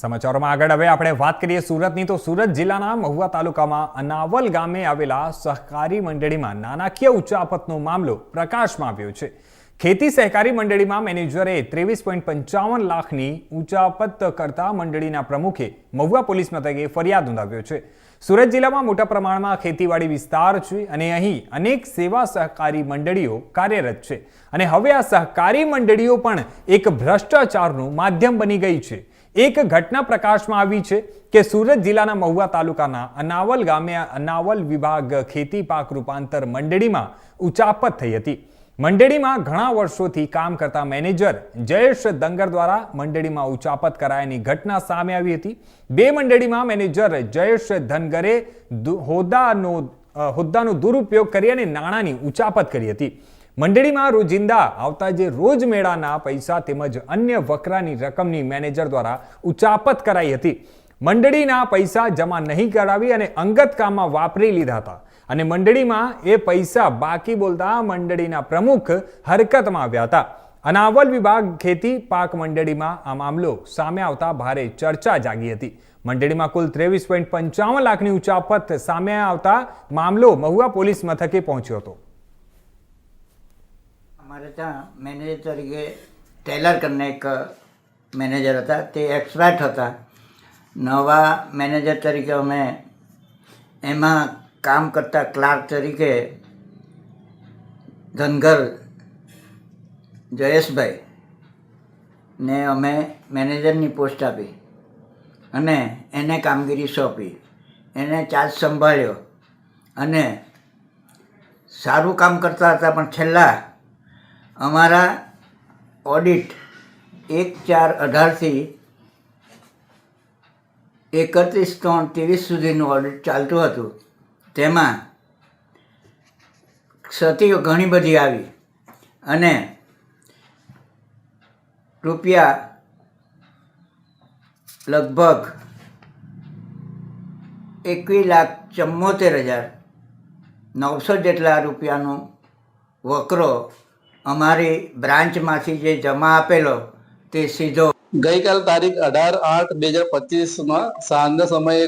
સમાચારોમાં આગળ હવે આપણે વાત કરીએ સુરતની. તો સુરત જિલ્લાના મહુવા તાલુકામાં અનાવલ ગામે આવેલા સહકારી મંડળીમાં નાણાકીય ઉચ્ચાપતનો મામલો પ્રકાશમાં આવ્યો છે. ખેતી સહકારી મંડળીમાં મેનેજરે ત્રેવીસ પોઈન્ટ પંચાવન લાખની ઊંચાપત કરતા મંડળીના પ્રમુખે મહુવા પોલીસ મથકે ફરિયાદ નોંધાવ્યો છે. સુરત જિલ્લામાં મોટા પ્રમાણમાં ખેતીવાડી વિસ્તાર છે અને અહીં અનેક સેવા સહકારી મંડળીઓ કાર્યરત છે. અને હવે આ સહકારી મંડળીઓ પણ એક ભ્રષ્ટાચારનું માધ્યમ બની ગઈ છે. એક ઘટના પ્રકાશમાં આવી છે કે સુરત જિલ્લાના મહુવા તાલુકાના અનાવલ ગામે અનાવલ વિભાગ ખેતી પાક રૂપાંતર મંડળીમાં ઉચાપત થઈ હતી. મંડળીમાં ઘણા વર્ષોથી કામ કરતા મેનેજર જયેશ દંગર દ્વારા મંડળીમાં ઉચાપત કરાયાની ઘટના સામે આવી હતી. બે મંડળીમાં મેનેજર જયેશ ધનગરે હોદ્દાનો હોદ્દાનો દુરુપયોગ કરી અને નાણાંની ઉચાપત કરી હતી. મંડળીમાં રોજિંદા આવતા જે રોજ મેળાના પૈસા તેમજ અન્ય વકરાની રકમની મેનેજર દ્વારા ઉચાપત કરાઈ હતી. મંડળીના પૈસા જમા નહીં કરાવી અને અંગત કામમાં વાપરી લીધા હતા. અને મંડળીમાં એ પૈસા બાકી બોલતા મંડળીના પ્રમુખ હરકતમાં આવ્યા હતા. અનાવલ વિભાગ ખેતી પાક મંડળીમાં આ મામલો સામે આવતા ભારે ચર્ચા જાગી હતી. મંડળીમાં કુલ ત્રેવીસ પોઈન્ટ પંચાવન લાખની ઉચાપત સામે આવતા મામલો મહુવા પોલીસ મથકે પહોંચ્યો હતો. અમારે ત્યાં મેનેજર તરીકે ટેલર કરીને એક મેનેજર હતા. તે એક્સપર્ટ હતા. નવા મેનેજર તરીકે અમે એમાં કામ કરતા ક્લાર્ક તરીકે ધનગર જયેશભાઈ ને અમે મેનેજરની પોસ્ટ આપી અને એને કામગીરી સોંપી. એને ચાર્જ સંભાળ્યો અને સારું કામ કરતા હતા પણ છેલ્લા અમારા ઓડિટ એક ચાર અઢારથી એકત્રીસ ત્રણ ત્રેવીસ સુધીનું ઓડિટ ચાલતું હતું. તેમાં ક્ષતિઓ ઘણી બધી આવી અને રૂપિયા લગભગ એકવીસ લાખ ચુમ્મોતેર હજાર નવસો જેટલા રૂપિયાનો વકરો અમારી બ્રાન્ચમાંથી જે જમા આપેલો તે સીધો ગઈકાલ તારીખ અઢાર આઠ બે હજાર પચીસમાં સાંજના સમયે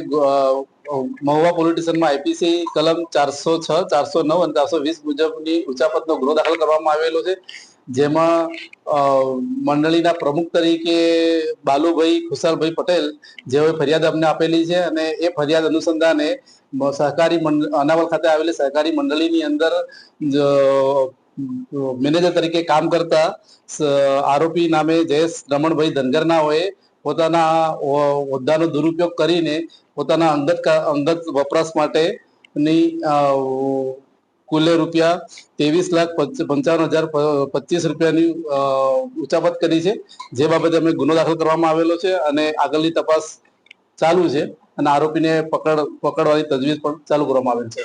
મહુવા પોલીસ સ્ટેશનમાં આઈપીસી કલમ ચારસો છ, ચારસો નવ અને ચારસો વીસ મુજબની ઉચાપતનો ગુનો દાખલ કરવામાં આવેલો છે. જેમાં મંડળીના પ્રમુખ તરીકે બાલુભાઈ ખુશાલભાઈ પટેલ, જેઓએ ફરિયાદ અમને આપેલી છે અને એ ફરિયાદ અનુસંધાને સહકારી મંડ- અનાવલ ખાતે આવેલી સહકારી મંડળીની અંદર મેનેજર તરીકે કામ કરતા આરોપી નામે જયેશ રમણભાઈ ધનગરનાઓએ પોતાના હોદ્દાનો દુરુપયોગ કરીને પોતાના અંગત અંગત વપરાશ માટેની કુલે રૂપિયા ત્રેવીસ લાખ પંચાવન હજાર પચીસ રૂપિયાની ઉચાપત કરી છે. જે બાબતે અમે ગુનો દાખલ કરવામાં આવેલો છે અને આગળની તપાસ ચાલુ છે અને આરોપીને પકડ, પકડવાની તજવીજ પણ ચાલુ કરવામાં આવેલ છે.